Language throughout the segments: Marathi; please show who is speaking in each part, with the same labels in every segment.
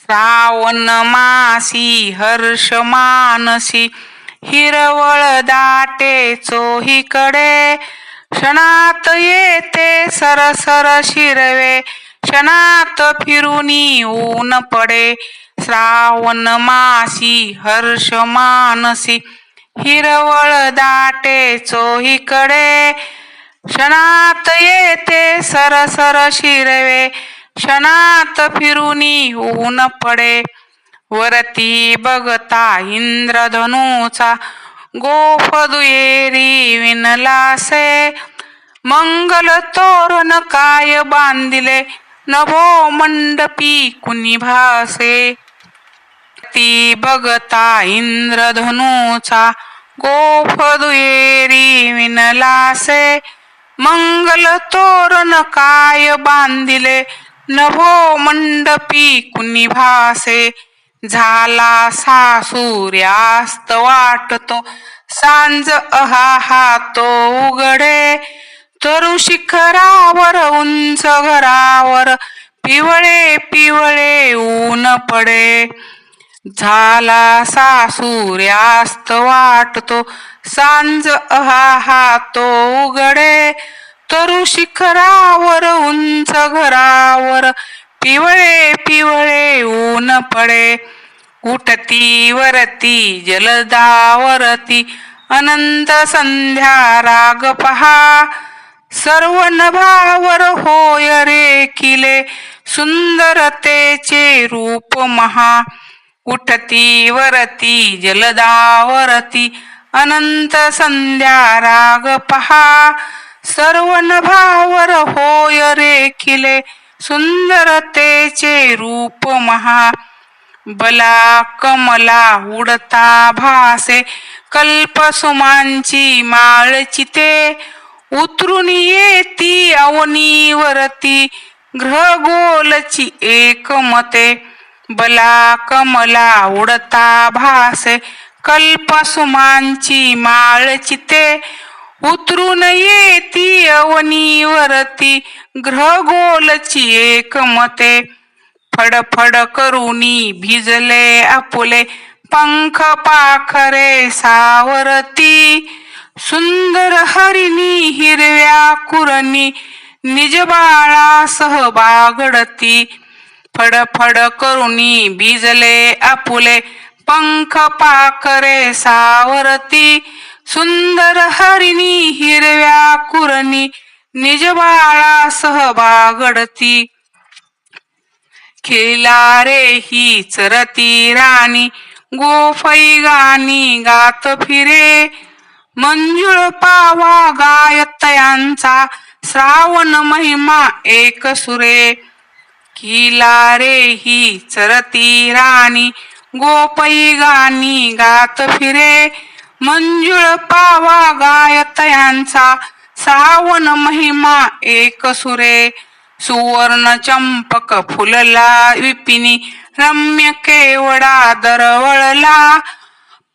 Speaker 1: श्रावण मासी हर्ष मानसी हिरवळ दाटे चोहीकडे क्षणात येते सरसर शिरवे क्षणात फिरुनी ऊन पडे. श्रावण मासी हर्ष मानसी हिरवळ दाटे चोहीकडे क्षणात येते सरसर शिरवे क्षणात फिरुनी ऊन पडे. वरती बघता इंद्रधनुचा गोफ दुहेरी विनलासे. मंगल तोरण काय बांधिले? नभो मंडपी कुणी भासे? ती बघता इंद्रधनुचा गोफ दुहेरी विनलासे. मंगल तोरण काय बांधिले? नभो मंडपी कुणी भासे झाला सा सूर्यास्त वाटतो सांज अहा तो उघडे तरु शिखरावर उंच घरावर पिवळे पिवळे ऊन पडे. झाला सा सूर्यास्त वाटतो सांज अहा तो उघडे तरु शिखरावर उंच घरावर पिवळे पिवळे ऊन पडे. उठती वरती जलदावरती अनंत संध्या राग पहा. सर्व नभावर होय रे किले सुंदरतेचे रूप महा. उठती वरती जलदावरती अनंत संध्या राग पहा. सर्व नभावर होय रे सुंदरतेचे रूप महा. बला कमला उडता भासे कल्पसुमांची माळ चिते. उतरून येती अवनीवरती ग्रह एकमते. बला कमला उडता भासे कल्पसुमांची माळ चिते. उतरून येती अवनीवरती ग्रह गोलची एक मते. फडफड करुनी भिजले आपुले पंख पाखरे सावरती. सुंदर हरिणी हिरव्या कुरणी निज बाळासह बागडती. फडफड करुनी भिजले आपुले पंख पाखरे सावरती. सुंदर हरिणी हिरव्या कुरणी निज बाळा बागडती. खेला रे ही चरती राणी गोफई गाणी गात फिरे. मंजुळ पावा गायतयांचा श्रावण महिमा एक सुरे. किला रे ही चरती राणी गोपई गाणी गात फिरे. मंजुळ पावा गायतयांचा सावन महिमा एक सुरे. सुवर्ण चंपक फुलला विपिनी. रम्य केवडा दरवळला.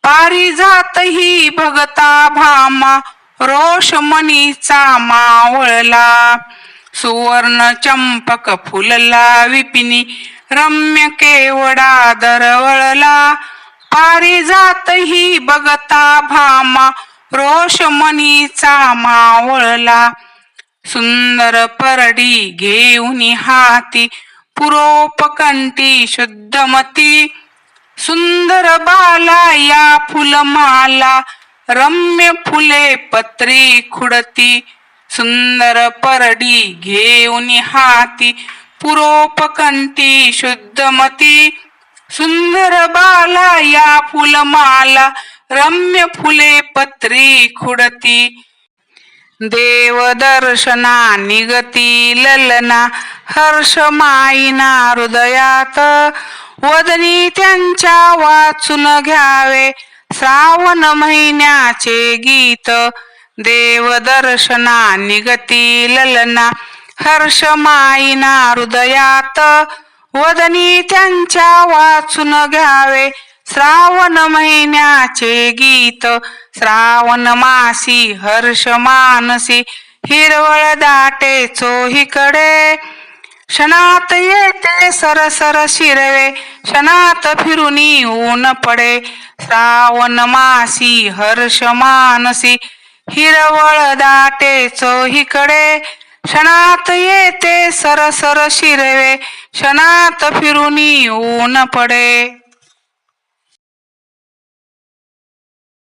Speaker 1: पारिजात ही भगता भामा. रोषमणीचा मावळला. सुवर्ण चंपक फुलला विपिनी. रम्य केवडा दरवळला. पारिजात ही बघता भामा. रोषमणीचा मावळला. सुंदर परडी घेऊन हाती. पुरोपकंटी शुद्धमती सुंदर बाला या फुलमाला. रम्य फुले पत्री खुडती. सुंदर परडी घेऊन हाती. पुरोपकंटी शुद्धमती सुंदर बाला या फुलमाला रम्य फुले पत्री खुडती. देव दर्शना निगती ललना हर्ष माईना हृदयात. वदनी त्यांच्या वाचून घ्यावे श्रावण महिन्याचे गीत. देव दर्शना निगती ललना हर्ष माईना हृदयात. वदनी त्यांच्या वाचून घ्यावे. श्रावण महिन्याचे गीत श्रावण मासी हर्ष मानसी हिरवळ दाटे चोहीकडे. क्षणात येते सरसर शिरवे क्षणात फिरुनी ऊन पडे. श्रावण मासी हर्ष मानसी हिरवळ दाटे चोहीकडे. क्षणात येते सरसर शिरवे क्षणात फिरुनी ऊन पडे.